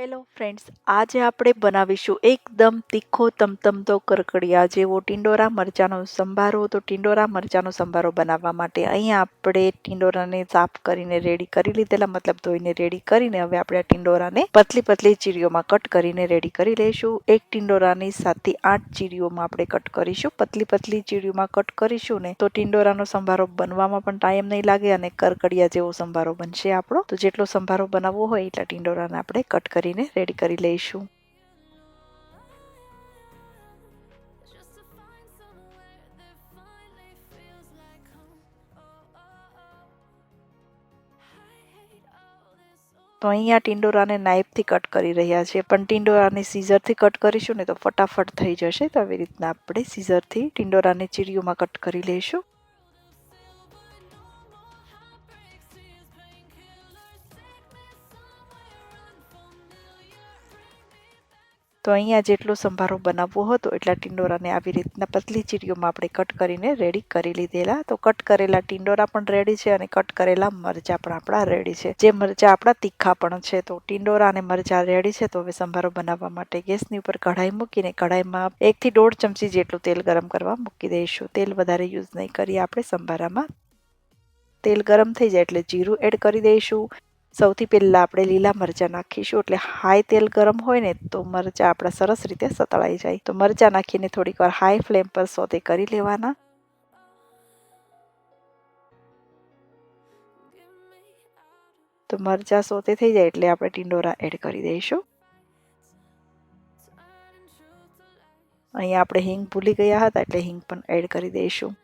Hello friends, આજે આપણે બનાવીશું એકદમ તીખો તમતમતો કરકડિયા જેવો ટિંડોરા મરચાંનો સંભારો. તો ટિંડોરા મરચાંનો સંભારો બનાવવા માટે અહીંયા આપણે ટિંડોરાને સાફ કરીને રેડી કરી લીધેલા, મતલબ ધોઈને રેડી કરીને હવે આપણે આ ટિંડોરાને પતલી પતલી ચીરીઓમાં કટ કરીને રેડી કરી લઈશું. એક ટિંડોરાની સાતથી આઠ ચીરીઓમાં આપણે કટ કરીશું. પતલી પતલી ચીરીઓમાં કટ કરીશું ને તો ટિંડોરાનો સંભારો બનવામાં પણ ટાઈમ નહીં લાગે અને કરકડિયા જેવો સંભારો બનશે આપણો. તો જેટલો સંભારો બનાવવો હોય એટલા ટિંડોરાને આપણે કટ કરી કરીને રેડી કરી લઈશું. તો અહીંયા ટિંડોરાને નાઇફથી કટ કરી રહ્યા છે. પણ ટિંડોરાને સીઝરથી કટ કરીશું ને તો ફટાફટ થઈ જશે. તો આવી રીતના આપણે સીઝરથી ટિંડોરાને ચીરીઓમાં કટ કરી લઈશું. તો અહીંયા જેટલો સંભારો બનાવવો હતો એટલા ટિંડોરાને આવી રીતના પતલી ચીરીઓમાં આપણે કટ કરીને રેડી કરી લીધેલા. તો કટ કરેલા ટિંડોરા પણ રેડી છે અને કટ કરેલા મરચાં પણ આપણા રેડી છે. જે મરચાં આપણા તીખા પણ છે. તો ટિંડોરા અને મરચાં રેડી છે. તો હવે સંભારો બનાવવા માટે ગેસની ઉપર કઢાઈ મૂકીને કઢાઈમાં એકથી દોઢ ચમચી જેટલું તેલ ગરમ કરવા મૂકી દઈશું. તેલ વધારે યુઝ નહીં કરીએ આપણે સંભારામાં. તેલ ગરમ થઈ જાય એટલે જીરું એડ કરી દઈશું. સૌથી પહેલાં આપણે લીલા મરચાં નાખીશું. એટલે હાઈ તેલ ગરમ હોય ને, તો મરચાં આપણા સરસ રીતે સતળાઈ જાય. તો મરચાં નાખીને થોડીક વાર હાઈ ફ્લેમ પર સોતે કરી લેવાના. તો મરચાં સોતે થઈ જાય એટલે આપણે ટિંડોરા એડ કરી દઈશું. અહીંયા આપણે હિંગ ભૂલી ગયા હતા, એટલે હિંગ પણ એડ કરી દઈશું.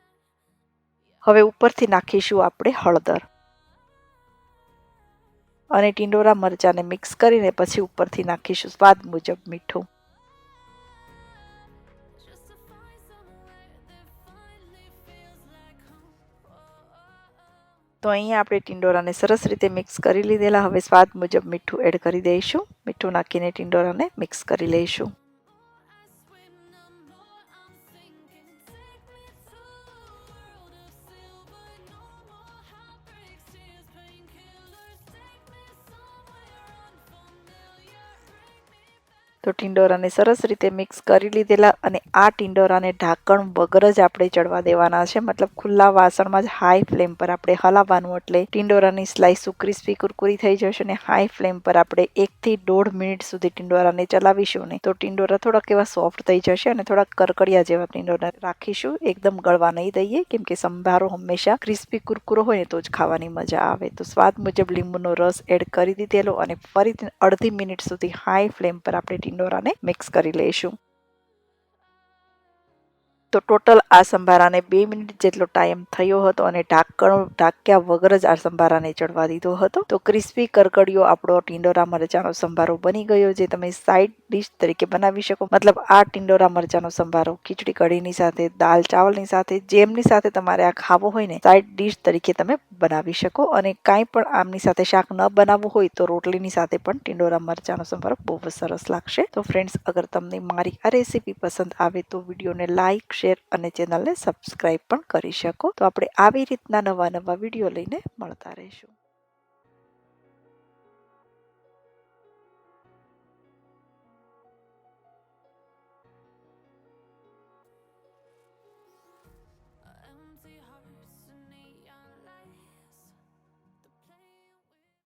હવે ઉપરથી નાખીશું આપણે હળદર. અને ટીંડોરા મરચાંને મિક્સ કરીને પછી ઉપરથી નાખીશું. સ્વાદ મુજબ મીઠું. તો અહીંયા આપણે ટીંડોરાને સરસ રીતે મિક્સ કરી લીધેલા. હવે સ્વાદ મુજબ મીઠું એડ કરી દઈશું. મીઠું નાખીને ટિંડોરાને મિક્સ કરી લઈશું. તો ટિંડોરાને સરસ રીતે મિક્સ કરી લીધેલા અને આ ટિંડોરાને ઢાંકણ વગર જ આપણે ચડવા દેવાના છે. મતલબ ખુલ્લા વાસણમાં જ હાઈ ફ્લેમ પર આપણે હલાવવાનું એટલે ટિંડોરાની સ્લાઈસ ક્રિસ્પી કુરકુરી થઈ જશે અને હાઈ ફ્લેમ પર આપણે એકથી દોઢ મિનિટ સુધી ટિંડોરાને ચલાવીશું ને તો ટિંડોરા થોડાક એવા સોફ્ટ થઈ જશે અને થોડાક કરકડિયા જેવા ટિંડોરા રાખીશું. એકદમ ગળવા નહીં દઈએ, કેમ કે સંભારો હંમેશા ક્રિસ્પી કુરકુરો હોય તો જ ખાવાની મજા આવે. તો સ્વાદ મુજબ લીંબુનો રસ એડ કરી દીધેલો અને ફરીથી અડધી મિનિટ સુધી હાઈ ફ્લેમ પર આપણે ટિંડોરાને મિક્સ કરી લઈશું. તો ટોટલ આ સંભારાને બે મિનિટ જેટલો ટાઈમ થયો હતો અને ઢાંકણ ઢાંક્યા વગર જ આ સંભારાને ચડવા દીધો હતો. તો ક્રિસ્પી કરકડીઓ આપણો ટિંડોરા મરચાનો સંભારો બની ગયો, જે તમે સાઈડ ડિશ તરીકે બનાવી શકો. મતલબ આ ટિંડોરા મરચાનો સંભારો ખીચડી કઢીની સાથે, દાલ ચાવલની સાથે, જેમની સાથે તમારે આ ખાવો હોય ને સાઈડ ડિશ તરીકે તમે બનાવી શકો. અને કાંઈ પણ આમની સાથે શાક ન બનાવવું હોય તો રોટલીની સાથે પણ ટિંડોરા મરચાનો સંભારો બહુ સરસ લાગશે. તો ફ્રેન્ડ્સ અગર તમને મારી આ રેસીપી પસંદ આવે તો વિડીયોને લાઈક શેર અને ચેનલને સબસ્ક્રાઈબ પણ કરી શકો. તો આપણે આવી રીતના નવા નવા વીડિયો લઈને મળતા રહીશું.